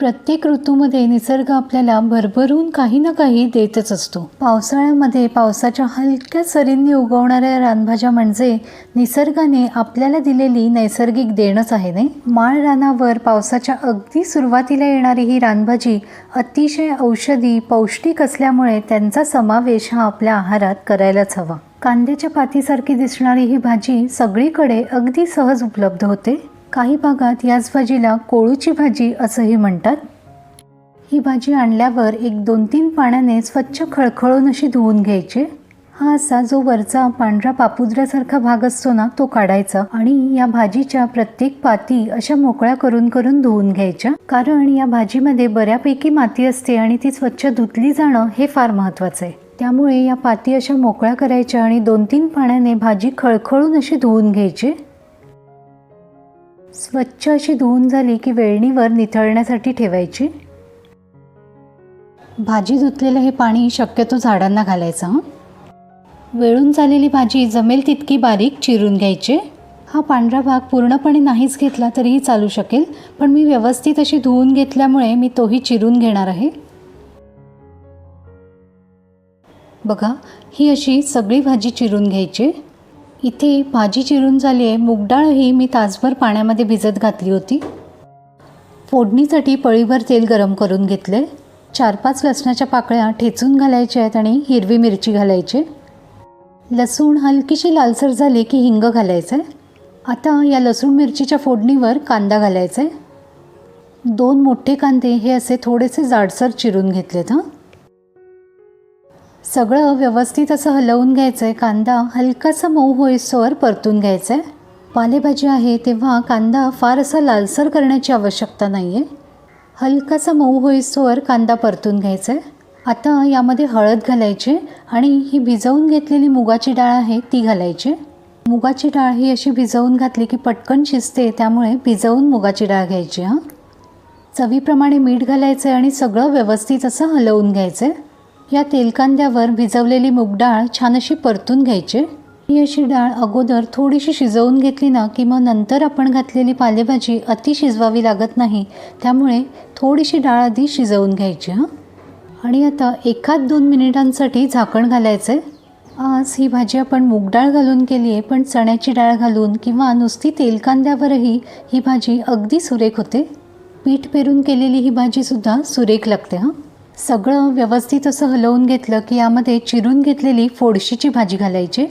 प्रत्येक ऋतूमध्ये निसर्ग आपल्याला भरभरून काही ना काही देतच असतो. पावसाळ्यामध्ये पावसाच्या हलक्या सरींनी उगवणाऱ्या रानभाज्या म्हणजे निसर्गाने आपल्याला दिलेली नैसर्गिक देणच आहे नाही? माळ रानावर पावसाच्या अगदी सुरुवातीला येणारी ही रानभाजी अतिशय औषधी पौष्टिक असल्यामुळे त्यांचा समावेश हा आपल्या आहारात करायलाच हवा. कांद्याच्या पातीसारखी दिसणारी ही भाजी सगळीकडे अगदी सहज उपलब्ध होते. काही भागात याच भाजीला कोळूची भाजी असंही म्हणतात. ही भाजी आणल्यावर एक दोन तीन पाण्याने स्वच्छ खळखळून अशी धुवून घ्यायची. हा असा जो वरचा पांढरा पापुद्र्यासारखा भाग असतो ना तो काढायचा आणि या भाजीच्या प्रत्येक पाती अशा मोकळ्या करून करून धुवून घ्यायच्या. कारण या भाजीमध्ये बऱ्यापैकी माती असते आणि ती स्वच्छ धुतली जाणं हे फार महत्त्वाचं आहे. त्यामुळे या पाती अशा मोकळ्या करायच्या आणि दोन तीन पाण्याने भाजी खळखळून अशी धुवून घ्यायची. स्वच्छ अशी धुवून झाली की वेळणीवर निथळण्यासाठी ठेवायची. भाजी धुतलेलं हे पाणी शक्यतो झाडांना घालायचं हं. वेळून झालेली भाजी जमेल तितकी बारीक चिरून घ्यायची. हा पांढरा भाग पूर्णपणे नाहीच घेतला तरीही चालू शकेल पण मी व्यवस्थित अशी धुवून घेतल्यामुळे मी तोही चिरून घेणार आहे. बघा ही अशी सगळी भाजी चिरून घ्यायची. इथे भाजी चिरून झाली आहे. मुगडाळही मी तासभर पाण्यामध्ये भिजत घातली होती. फोडणीसाठी पळीभर तेल गरम करून घेतले चार पाच लसणाच्या पाकळ्या ठेचून घालायच्या आहेत आणि हिरवी मिरची घालायची. लसूण हलकीशी लालसर झाली की हिंग घालायचं आहे आता या लसूण मिरचीच्या फोडणीवर कांदा घालायचा आहे दोन मोठे कांदे हे असे थोडेसे जाडसर चिरून घेतलेत हां. सगळं व्यवस्थित असं हलवून घ्यायचं आहे कांदा हलकासा मऊ होईस्तोवर परतून घ्यायचा आहे पालेभाजी आहे तेव्हा कांदा फार असा लालसर करण्याची आवश्यकता नाही आहे हलकासा मऊ होईस्तोवर कांदा परतून घ्यायचा आहे आता यामध्ये हळद घालायची आणि ही भिजवून घेतलेली मुगाची डाळ आहे ती घालायची. मुगाची डाळ ही अशी भिजवून घातली की पटकन शिजते त्यामुळे भिजवून मुगाची डाळ घ्यायची हां. चवीप्रमाणे मीठ घालायचं आहे आणि सगळं व्यवस्थित असं हलवून घ्यायचं आहे या तेलकांद्यावर भिजवलेली मूगडाळ छान अशी परतून घ्यायची. ही अशी डाळ अगोदर थोडीशी शिजवून घेतली ना की मग नंतर आपण घातलेली पालेभाजी अति शिजवावी लागत नाही. त्यामुळे थोडीशी डाळ आधी शिजवून घ्यायची हां. आणि आता एकाच दोन मिनिटांसाठी झाकण घालायचं. आहे आज ही भाजी आपण मूगडाळ घालून केली आहे पण चण्याची डाळ घालून किंवा नुसती तेलकांद्यावरही ही भाजी अगदी सुरेख होते. पीठ पेरून केलेली ही भाजीसुद्धा सुरेख लागते हां. सगळं व्यवस्थित असं हलवून घेतलं की यामध्ये चिरून घेतलेली फोडशीची भाजी घालायची.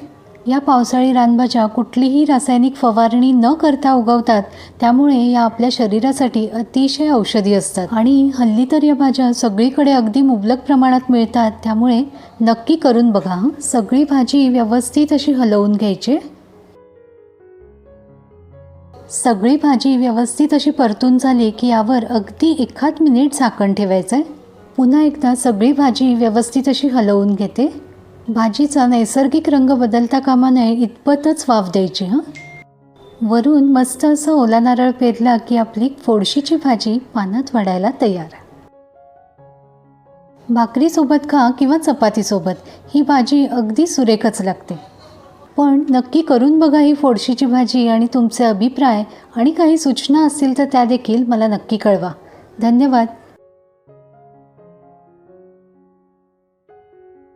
या पावसाळी रानभाज्या कुठलीही रासायनिक फवारणी न करता उगवतात. त्यामुळे या आपल्या शरीरासाठी अतिशय औषधी असतात. आणि हल्ली तर या भाज्या सगळीकडे अगदी मुबलक प्रमाणात मिळतात. त्यामुळे नक्की करून बघा सगळी भाजी व्यवस्थित अशी हलवून घ्यायची. सगळी भाजी व्यवस्थित अशी परतून झाली की यावर अगदी एखाद मिनिट झाकण ठेवायचं आहे पुन्हा एकदा सगळी भाजी व्यवस्थित अशी हलवून घेते. भाजीचा नैसर्गिक रंग बदलता कामा नये इतपतच वाफ द्यायची हां. वरून मस्त असं ओला नारळ पेरला की आपली फोडशीची भाजी पानात वाढायला तयार. भाकरीसोबत खा किंवा चपातीसोबत ही भाजी अगदी सुरेखच लागते. पण नक्की करून बघा ही फोडशीची भाजी आणि तुमचे अभिप्राय आणि काही सूचना असतील तर त्या देखील मला नक्की कळवा. धन्यवाद.